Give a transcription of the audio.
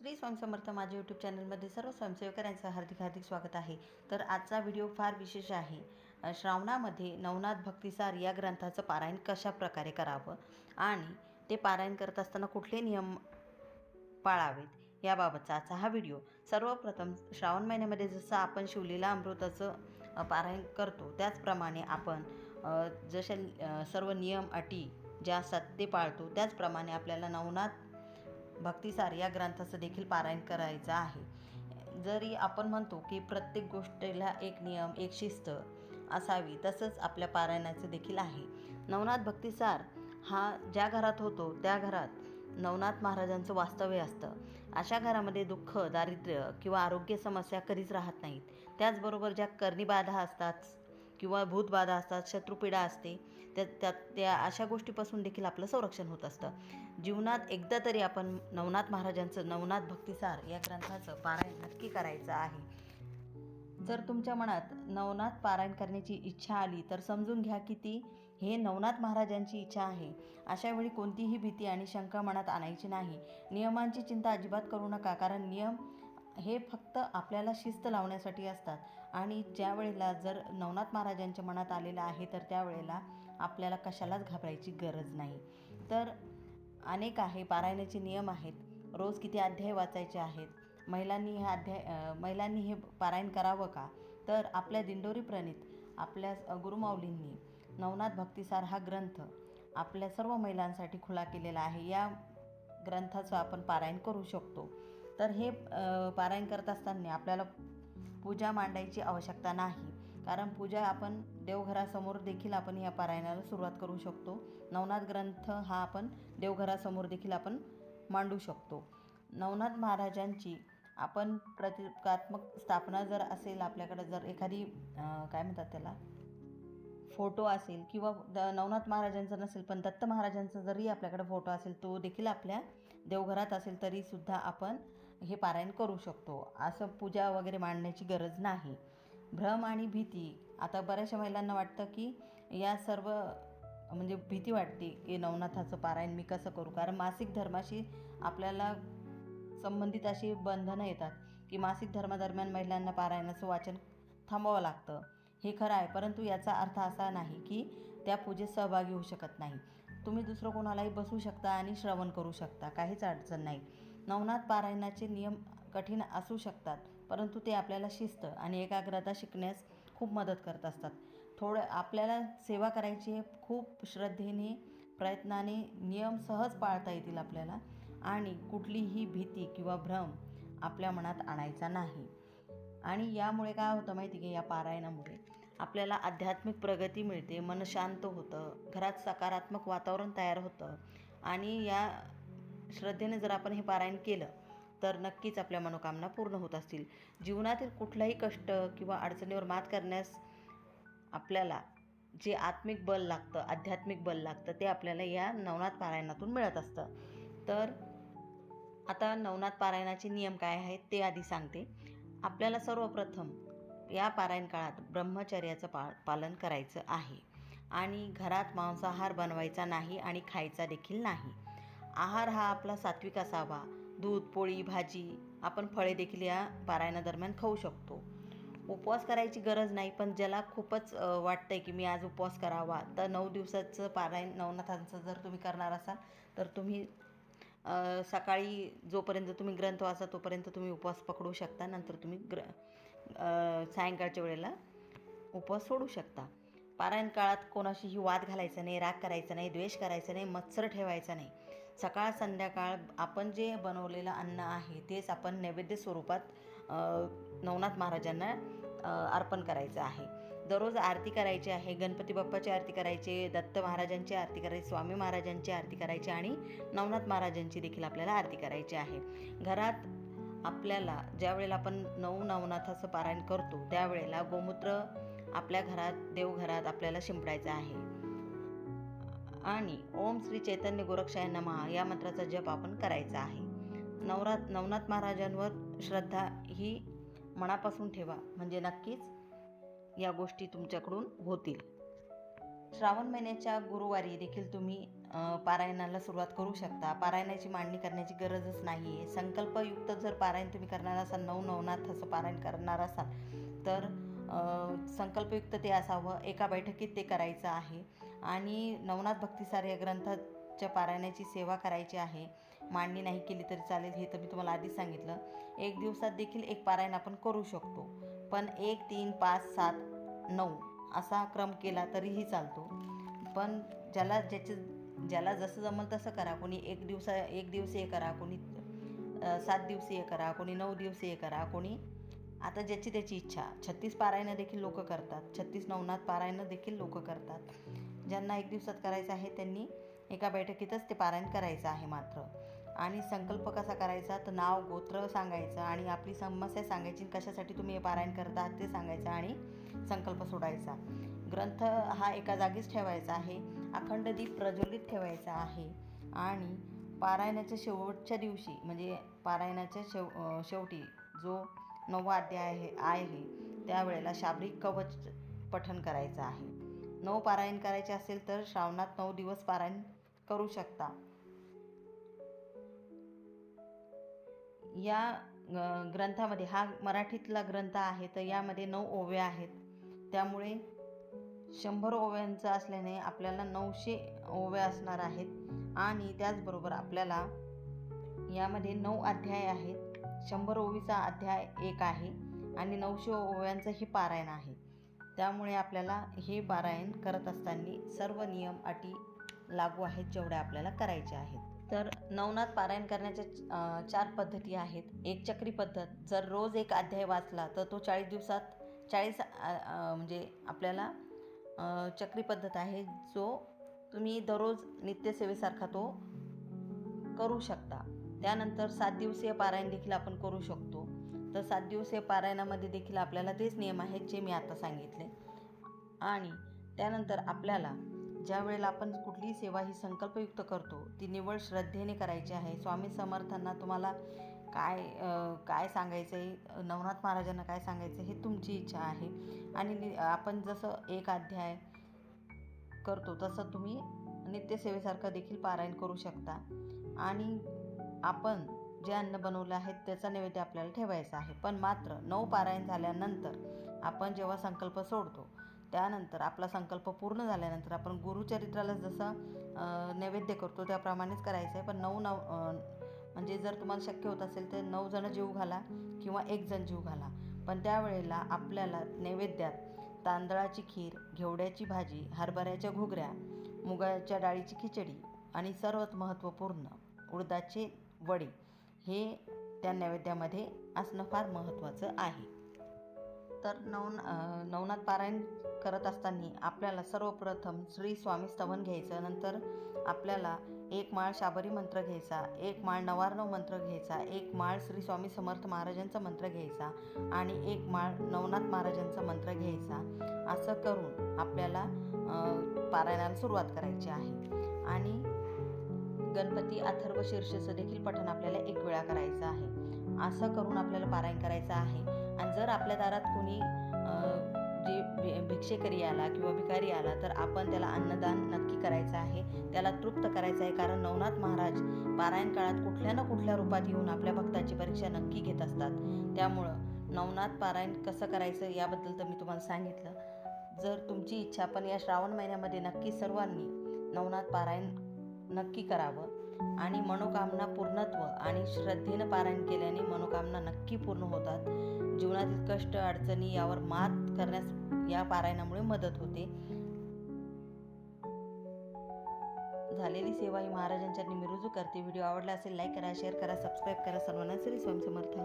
श्री स्वयंसमर्थ माझ्या यूट्यूब चॅनलमध्ये सर्व स्वयंसेवकांचं हार्दिक हार्दिक स्वागत आहे. तर आजचा व्हिडिओ फार विशेष आहे. श्रावणामध्ये नवनाथ भक्तिसार या ग्रंथाचं पारायण कशा प्रकारे करावं आणि ते पारायण करत असताना कुठले नियम पाळावेत याबाबतचा आजचा हा व्हिडिओ सर्वप्रथम श्रावण महिन्यामध्ये जसं आपण शिवलीला अमृताचं पारायण करतो त्याचप्रमाणे आपण जशा सर्व नियम अटी ज्या असतात ते पाळतो त्याचप्रमाणे आपल्याला नवनाथ भक्तिसार या ग्रंथाचं देखील पारायण करायचं आहे. जरी आपण म्हणतो की प्रत्येक गोष्टीला एक नियम एक शिस्त असावी तसंच आपल्या पारायणाचं देखील आहे. नवनाथ भक्तिसार हा ज्या घरात होतो त्या घरात नवनाथ महाराजांचं वास्तव्य असतं. अशा घरामध्ये दुःख दारिद्र्य किंवा आरोग्य समस्या कधीच राहत नाहीत. त्याचबरोबर ज्या कर्णीबाधा असतात किंवा भूतबाधा असतात शत्रुपीडा असते त्या त्या त्या अशा गोष्टीपासून देखील आपलं संरक्षण होत असतं. जीवनात एकदा तरी आपण नवनाथ महाराजांचं नवनाथ भक्तिसार या ग्रंथाचं पारायण नक्की करायचं आहे. जर तुमच्या मनात नवनाथ पारायण करण्याची इच्छा आली तर समजून घ्या की ती हे नवनाथ महाराजांची इच्छा आहे. अशा वेळी कोणतीही भीती आणि शंका मनात आणायची नाही. नियमांची चिंता अजिबात करू नका कारण नियम हे फक्त आपल्याला शिस्त लावण्यासाठी असतात. आणि ज्या वेळेला जर नवनाथ महाराजांच्या मनात आलेलं आहे तर त्यावेळेला आपल्याला कशालाच घाबरायची गरज नाही. तर अनेक आहे पारायणाचे नियम आहेत. रोज किती अध्याय वाचायचे आहेत? महिलांनी हे अध्याय महिलांनी हे पारायण करावं का? तर आपल्या दिंडोरी प्रणित आपल्या गुरुमाऊलींनी नवनाथ भक्तिसार हा ग्रंथ आपल्या सर्व महिलांसाठी खुला केलेला आहे. या ग्रंथाचं आपण पारायण करू शकतो. तर हे पारायण करत असताना आपल्याला पूजा मांडायची आवश्यकता नाही. कारण पूजा आपण देवघरासमोर देखील आपण या पारायणाला सुरुवात करू शकतो. नवनाथ ग्रंथ हा आपण देवघरासमोर देखील आपण मांडू शकतो. नवनाथ महाराजांची आपण प्रतिकात्मक स्थापना जर असेल आपल्याकडे जर एखादी काय म्हणतात त्याला फोटो असेल किंवा द नवनाथ महाराजांचा नसेल पण दत्त महाराजांचा जरी आपल्याकडे फोटो असेल तो देखील आपल्या देवघरात असेल तरीसुद्धा आपण हे पारायण करू शकतो. असं पूजा वगैरे मांडण्याची गरज नाही. भ्रम आणि भीती आता बऱ्याचशा महिलांना वाटतं की या सर्व म्हणजे भीती वाटते की नवनाथाचं पारायण मी कसं करू? कारण मासिक धर्माशी आपल्याला संबंधित अशी बंधनं येतात की मासिक धर्मादरम्यान महिलांना पारायणाचं वाचन थांबवावं लागतं. हे खरं आहे परंतु याचा अर्थ असा नाही की त्या पूजेत सहभागी होऊ शकत नाही. तुम्ही दुसरं कोणालाही बसू शकता आणि श्रवण करू शकता. काहीच अडचण नाही. नवनाथ पारायणाचे नियम कठीण असू शकतात परंतु ते आपल्याला शिस्त आणि एकाग्रता शिकण्यास खूप मदत करत असतात. थोडं आपल्याला सेवा करायची आहे खूप श्रद्धेने प्रयत्नाने नियम सहज पाळता येतील आपल्याला आणि कुठलीही भीती किंवा भ्रम आपल्या मनात आणायचा नाही. आणि यामुळे काय होतं माहिती की? या पारायणामुळे आपल्याला आध्यात्मिक प्रगती मिळते मन शांत होतं घरात सकारात्मक वातावरण तयार होतं आणि या श्रद्धेने जर आपण हे पारायण केलं तर नक्कीच आपल्या मनोकामना पूर्ण होत असतील. जीवनातील कुठलाही कष्ट किंवा अडचणीवर मात करण्यास आपल्याला जे आत्मिक बल लागतं आध्यात्मिक बल लागतं ते आपल्याला या नवनाथ पारायणातून मिळत असतं. तर आता नवनाथ पारायणाचे नियम काय आहेत ते आधी सांगते. आपल्याला सर्वप्रथम या पारायण काळात ब्रह्मचर्याचं पा पालन करायचं आहे. आणि घरात मांसाहार बनवायचा नाही आणि खायचा देखील नाही. आहार हा आपला सात्विक असावा. दूध पोळी भाजी आपण फळे देखील या पारायणादरम्यान खाऊ शकतो. उपवास करायची गरज नाही पण ज्याला खूपच वाटतं आहे की मी आज उपवास करावा तर नऊ दिवसाचं पारायण नवनाथांचं जर तुम्ही करणार असाल तर तुम्ही सकाळी जोपर्यंत तुम्ही ग्रंथ वाचा तोपर्यंत तुम्ही उपवास पकडू शकता. नंतर तुम्ही ग्र सायंकाळच्या वेळेला उपवास सोडू शकता. पारायण काळात कोणाशीही वाद घालायचा नाही राग करायचा नाही द्वेष करायचा नाही मत्सर ठेवायचा नाही. सकाळ संध्याकाळ आपण जे बनवलेलं अन्न आहे तेच आपण नैवेद्य स्वरूपात नवनाथ महाराजांना अर्पण करायचं आहे. दररोज आरती करायची आहे गणपती बाप्पाची आरती करायची दत्त महाराजांची आरती करायची स्वामी महाराजांची आरती करायची आणि नवनाथ महाराजांची देखील आपल्याला आरती करायची आहे. घरात आपल्याला ज्यावेळेला आपण नऊ नवनाथाचं पारायण करतो त्यावेळेला गोमूत्र आपल्या घरात देवघरात आपल्याला शिंपडायचं आहे. आणि ओम श्री चैतन्य गोरक्षाय नमहा या मंत्राचा जप आपण करायचा आहे. नवरात नवनाथ महाराजांवर श्रद्धा ही मनापासून ठेवा. म्हणजे नक्कीच या गोष्टी तुमच्याकडून होतील. श्रावण महिन्याच्या गुरुवारी देखील तुम्ही पारायणाला सुरुवात करू शकता. पारायणाची मांडणी करण्याची गरजच नाही आहे संकल्पयुक्त जर पारायण तुम्ही करणार असाल नऊ नवनाथ असं पारायण करणार असाल तर संकल्पयुक्त ते असावं. एका बैठकीत ते करायचं आहे. आणि नवनाथ भक्तिसार या ग्रंथाच्या पारायणाची सेवा करायची आहे. मांडणी नाही केली तरी चालेल हे तर मी तुम्हाला आधीच सांगितलं. एक दिवसात देखील एक पारायण आपण करू शकतो. पण एक तीन पाच सात नऊ असा क्रम केला तरीही चालतो. पण ज्याला ज्याचे ज्याला जसं जमल तसं करा. कोणी एक दिवसा एक दिवसीय करा कोणी सात दिवसीय करा कोणी नऊ दिवसीय करा कोणी आता ज्याची त्याची इच्छा. छत्तीस पारायणं देखील लोक करतात. छत्तीस नवनाथ पारायणं देखील लोक करतात. ज्यांना एक दिवसात करायचं आहे त्यांनी एका बैठकीतच ते पारायण करायचं आहे मात्र. आणि संकल्प कसा करायचा? तर नाव गोत्र सांगायचं आणि आपली समस्या सांगायची कशासाठी तुम्ही हे पारायण करत आहात ते सांगायचं आणि संकल्प सोडायचा. ग्रंथ हा एका जागीच ठेवायचा आहे. अखंड दीप प्रज्वलित ठेवायचा आहे. आणि पारायणाच्या शेवटच्या दिवशी म्हणजे पारायणाच्या शेव शेवटी जो नववा अध्याय आहे आहे त्यावेळेला शाब्रिक कवच पठन करायचं आहे. नऊ पारायण करायचे असेल तर श्रावणात नऊ दिवस पारायण करू शकता. या ग्रंथामध्ये हा मराठीतला ग्रंथ आहे तर यामध्ये नऊ ओव्या आहेत. त्यामुळे शंभर ओव्यांचं असल्याने आपल्याला नऊशे ओव्या असणार आहेत. आणि त्याचबरोबर आपल्याला यामध्ये नऊ अध्याय आहेत. शंभर ओवीचा अध्याय एक आहे आणि नऊशे ओव्यांचं हे पारायण आहे. त्यामुळे आपल्याला हे पारायण करत असताना सर्व नियम अटी लागू आहेत जेवढ्या आपल्याला करायच्या आहेत. तर नवनाथ पारायण करण्याच्या चार पद्धती आहेत. एक चक्री पद्धत जर रोज एक अध्याय वाचला तर तो चाळीस दिवसात चाळीस म्हणजे आपल्याला चक्री पद्धत आहे जो तुम्ही दररोज नित्यसेवेसारखा तो करू शकता. त्यानंतर सात दिवसीय पारायण देखील आपण करू शकतो. तर सात दिवसीय पारायणामध्ये देखील आपल्याला तेच नियम आहेत जे मी आता सांगितले. आणि त्यानंतर आपल्याला ज्या वेळेला आपण कुठलीही सेवा ही संकल्पयुक्त करतो ती निवड श्रद्धेने करायची आहे. स्वामी समर्थांना तुम्हाला काय काय सांगायचं आहे नवनाथ महाराजांना काय सांगायचं हे तुमची इच्छा आहे. आणि नि- आपण जसं एक अध्याय करतो तसं तुम्ही नित्यसेवेसारखं देखील पारायण करू शकता. आणि आपण जे अन्न बनवलं आहे त्याचा नैवेद्य आपल्याला ठेवायचा आहे. पण मात्र नऊ पारायण झाल्यानंतर आपण जेव्हा संकल्प सोडतो त्यानंतर आपला संकल्प पूर्ण झाल्यानंतर आपण गुरुचरित्राला जसं नैवेद्य करतो त्याप्रमाणेच करायचं आहे. पण नऊ नऊ म्हणजे जर तुम्हाला शक्य होत असेल तर नऊ जण जीव घाला किंवा एक जण जीव घाला. पण त्यावेळेला आपल्याला नैवेद्यात तांदळाची खीर घेवड्याची भाजी हरभऱ्याच्या घुगऱ्या मुगाच्या डाळीची खिचडी आणि सर्वात महत्त्वपूर्ण उडदाचे वडे हे त्या नैवेद्यामध्ये असणं फार महत्त्वाचं आहे. तर नवन नवनाथ पारायण करत असताना आपल्याला सर्वप्रथम श्री स्वामी स्तवन घ्यायचं नंतर आपल्याला एक माळ शाबरी मंत्र घ्यायचा एक माळ नवार्णव मंत्र घ्यायचा एक माळ श्री स्वामी समर्थ महाराजांचा मंत्र घ्यायचा आणि एक माळ नवनाथ महाराजांचा मंत्र घ्यायचा. असं करून आपल्याला पारायणाला सुरुवात करायची आहे. गणपती अथर्व शीर्षचं देखील पठण आपल्याला एक वेळा करायचं आहे. असं करून आपल्याला पारायण करायचं आहे. आणि जर आपल्या दारात कोणी जे भि- भिक्षेकरी आला किंवा भिकारी आला तर आपण त्याला अन्नदान नक्की करायचं आहे. त्याला तृप्त करायचं आहे. कारण नवनाथ महाराज पारायण काळात कुठल्या ना कुठल्या रूपात येऊन आपल्या भक्ताची परीक्षा नक्की घेत असतात. त्यामुळं नवनाथ पारायण कसं करायचं याबद्दल तर मी तुम्हाला सांगितलं. जर तुमची इच्छा पण या श्रावण महिन्यामध्ये नक्की सर्वांनी नवनाथ पारायण नक्की करावं. आणि मनोकामना पूर्णत्व आणि श्रद्धेनं पारायण केल्याने मनोकामना नक्की पूर्ण होतात. जीवनातील कष्ट अडचणी यावर मात करण्यास या पारायणामुळे मदत होते. झालेली सेवा ही महाराजांच्या निमी रुजू करते. व्हिडिओ आवडला असेल लाईक करा शेअर करा सबस्क्राईब करा. सर्वांना श्री स्वामी समर्थ.